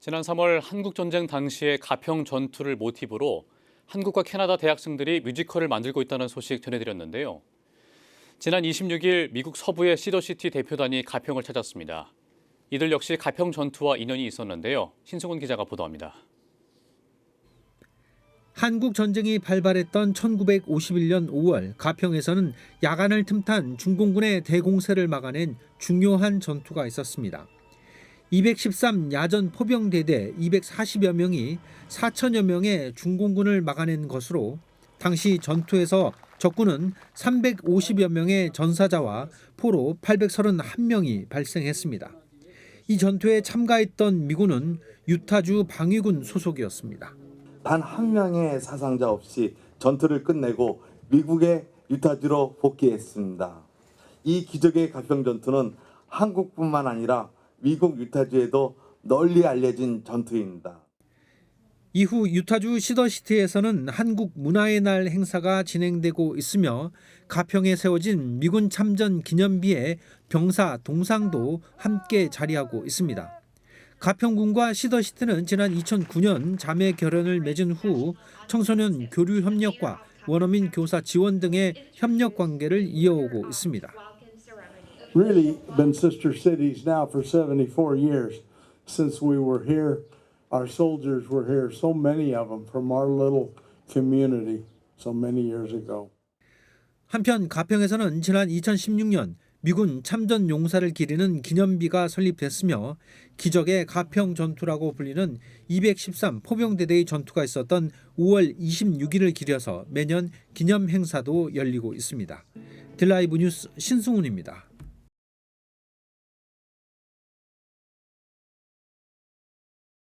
지난 3월 한국 전쟁 당시의 가평 전투를 모티브로 한국과 캐나다 대학생들이 뮤지컬을 만들고 있다는 소식 전해드렸는데요. 지난 26일 미국 서부의 시더시티 대표단이 가평을 찾았습니다. 이들 역시 가평 전투와 인연이 있었는데요. 신승훈 기자가 보도합니다. 한국 전쟁이 발발했던 1951년 5월 가평에서는 야간을 틈탄 중공군의 대공세를 막아낸 중요한 전투가 있었습니다. 213 야전 포병대대 240여 명이 4천여 명의 중공군을 막아낸 것으로 당시 전투에서 적군은 350여 명의 전사자와 포로 831명이 발생했습니다. 이 전투에 참가했던 미군은 유타주 방위군 소속이었습니다. 단 한 명의 사상자 없이 전투를 끝내고 미국의 유타주로 복귀했습니다. 이 기적의 가평 전투는 한국뿐만 아니라 미국 유타주에도 널리 알려진 전투입니다. 이후 유타주 시더시티에서는 한국 문화의 날 행사가 진행되고 있으며 가평에 세워진 미군 참전 기념비에 병사 동상도 함께 자리하고 있습니다. 가평군과 시더시티는 지난 2009년 자매 결연을 맺은 후 청소년 교류 협력과 원어민 교사 지원 등의 협력 관계를 이어오고 있습니다. Really been sister cities now for 74 years since we were here. Our soldiers were here, so many of them from our little community so many years ago. 한편 가평에서는 지난 2016년 미군 참전 용사를 기리는 기념비가 설립됐으며 기적의 가평 전투라고 불리는 213 포병대대의 전투가 있었던 5월 26일을 기려서 매년 기념 행사도 열리고 있습니다. 딜라이브 뉴스 신승훈입니다.